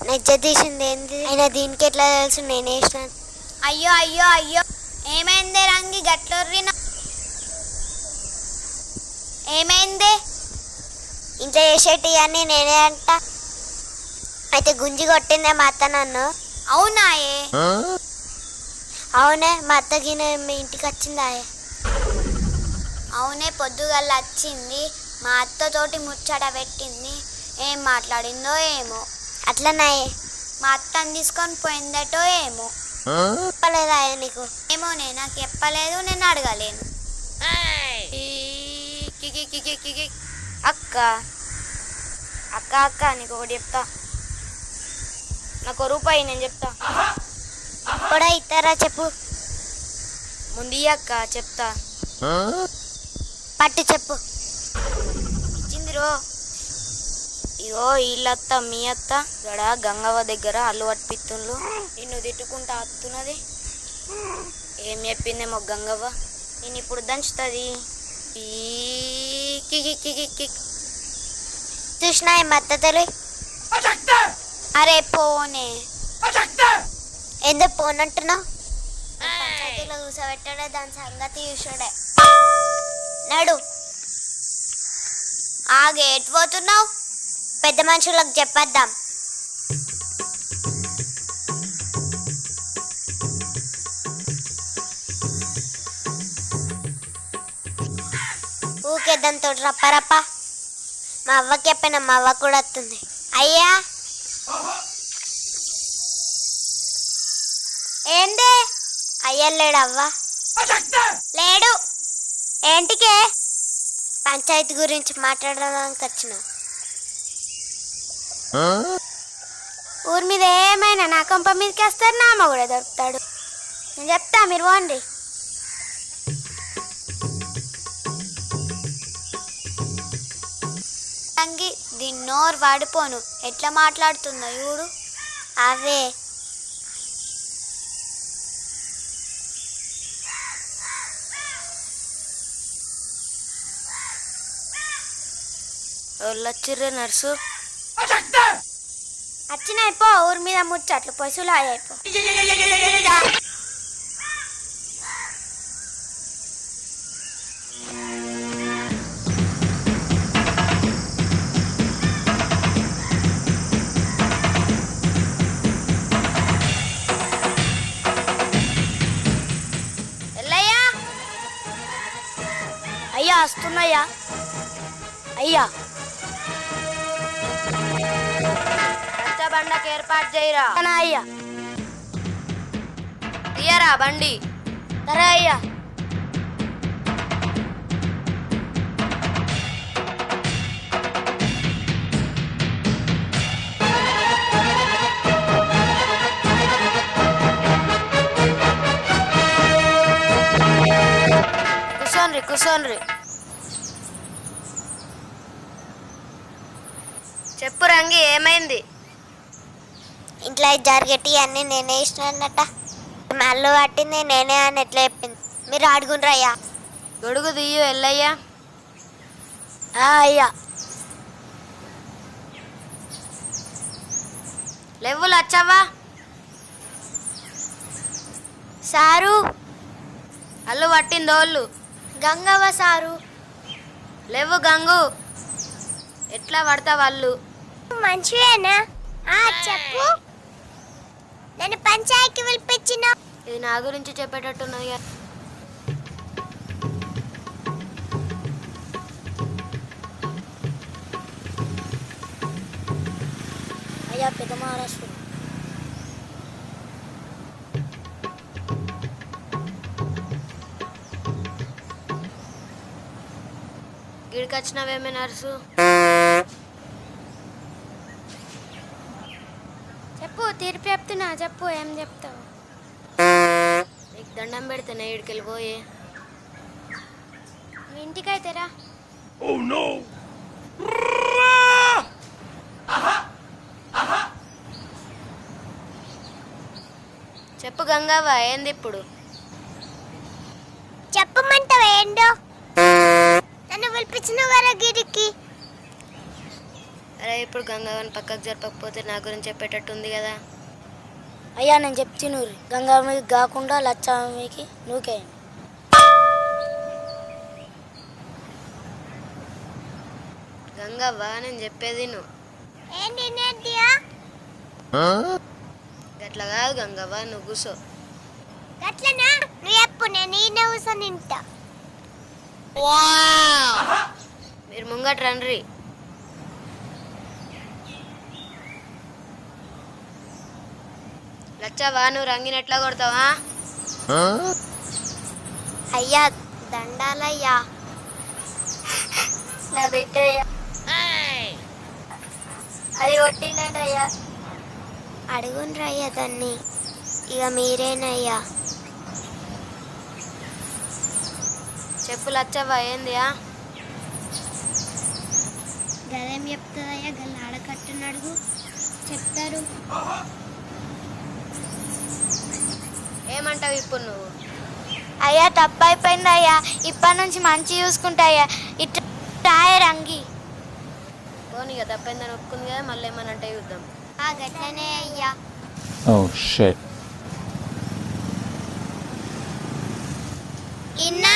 నిజ తీసింది ఏంది? అయినా దీనికి ఎట్లా తెలుసు? నేను వేసిన అయ్యో అయ్యో అయ్యో. ఏమైందే రంగి? గట్లొర్రిన ఏమైందే? ఇంట్లో చేసేటి అన్ని నేనే అంట. అయితే గుంజి కొట్టిందే మా అత్త నన్ను. అవునాయే అవునే మా అత్తకి మీ ఇంటికి వచ్చిందా అవునే పొద్దుగల వచ్చింది. మా అత్తతోటి ముచ్చట పెట్టింది. ఏం మాట్లాడిందో ఏమో. అట్లనాయే మా అత్తని తీసుకొని పోయిందటో ఏమో. చెప్పలేదా నీకు. ఏమోనే నాకు చెప్పలేదు నేను అడగలేను. అక్క. అక్క అక్క నీకు ఒకటి చెప్తా. నాకు ఒక రూపాయి నేను చెప్తా. కూడా ఇస్తారా చెప్పు. ముందు అక్క చెప్తా. పట్టు చెప్పు. ఇచ్చింది రో. ఇగో వీళ్ళత్త మీ అత్త ఇక్కడ గంగవ్వ దగ్గర అల్లు పట్టిపిత్తుండ్లు నిన్ను తిట్టుకుంటా అత్తున్నది. ఏం చెప్పిందేమో గంగవ్వ? నేను ఇప్పుడు దంచుతుంది. చూసినా మా అత్త తల్లి? అరే పోనే. ఎందుకు పోనంటున్నావు పంచాయతీలో కూర్చోబెట్టాడే దాని సంగతి చూసాడే. నడు. ఆగే ఎటు పోతున్నావు? పెద్ద మనుషులకు చెప్పేద్దాం. ఊకే దాంతో రప్ప రప్ప. మా అవ్వకి చెప్పిన మా అవ్వ కూడా వస్తుంది. అయ్యా! ఏంది? అయ్యా లేడు అవ్వ. లేడు. ఏంటికే? పంచాయతీ గురించి మాట్లాడడానికి వచ్చిన ఊరి మీద ఏమైనా నా కొంప మీదకి నా అమ్మ కూడా దొరుకుతాడు. నేను చెప్తా మీరు పోండి. తంగి దీని నోరు వాడిపోను. ఎట్లా మాట్లాడుతుందో చూడు. అవే. వాళ్ళు వచ్చిర్రే నర్సు? వచ్చిన అయిపో ఊరి మీద ముచ్చట్లు పశువులు అయిపో. అయ్యా వస్తున్నాయ్యా. అయ్యా. రచ్చబండకి ఏర్పాటు చేయరా? అయ్యా. తీయరా బండి? సరే అయ్యా. కూర్చోండ్రి చెప్పు రంగి ఏమైంది? ఇంట్లో జరిగేటి అన్ని నేనే ఇచ్చినట్ట మళ్ళీ పట్టింది నేనే అని ఎట్లా చెప్పింది. మీరు అడుగుండ్రయ్యా గొడుగు దియ్యు ఎల్లయ్యా. ఆ, అయ్యా. లేవు లచ్చవ్వా సారు. అల్లు పట్టిందోళ్ళు గంగవ్వ సారు. లేవు గంగు. ఎట్లా పడతా వాళ్ళు మంచివేనా? చెప్పు. నేను పంచాయతీకి పిలిపించిన ఇది నా గురించి చెప్పేటట్టున్నది అయ్యా పెద్ద మహారాష్ట్ర గిడికొచ్చినవేమే నర్సు? చెప్పు తీర్పు చెప్తున్నా చెప్పు ఏం చెప్తావు? నీకు దండం పెడితేనే ఇడికెళ్ళిపోయే మీ ఇంటికైతేరా చెప్పు గంగవ్వ ఏంది ఇప్పుడు? చెప్పమంటావా ఏంటో నన్ను పిలిపించిన వరగిరికి అరే ఇప్పుడు గంగావని పక్కకు జరపకపోతే నా గురించి చెప్పేటట్టుంది కదా. అయ్యా నేను చెప్తే నువ్వు గంగామికి కాకుండా లచ్చామికి నువ్వుకే గంగవ్వ నేను చెప్పేది నువ్వు. గట్ల కాదు గంగవ్వ నువ్వు కూసో. గట్లనా? నువ్వు చెప్పు నేను మీరు ముంగట రండ్రి లచ్చవా నువ్వు రంగిని ఎట్లా కొడతావా? అయ్యా దండాలయ్యా. నా బిడ్డ అది కొట్టిందంట అయ్యా అడుగుండ్రయ్యా దాన్ని. ఇక మీరేనయ్యా. చెప్పు లచ్చవ్వ ఏందియా? గదేం చెప్తుందయ్యా? గల్ల ఆడకట్టును అడుగు చెప్తారు. ఏమంటావు ఇప్పుడు నువ్వు? అయ్యా తప్పు అయిపోయింది అయ్యా ఇప్పటి నుంచి మంచి చూసుకుంటాయ్యా. ఇట్లా రంగి. పోనీ కదా తప్పైందని ఒప్పుకుంది కదా మళ్ళీ ఏమనంటే చూద్దాం. ఆ గట్లనే అయ్యా. Oh shit. ఇన్న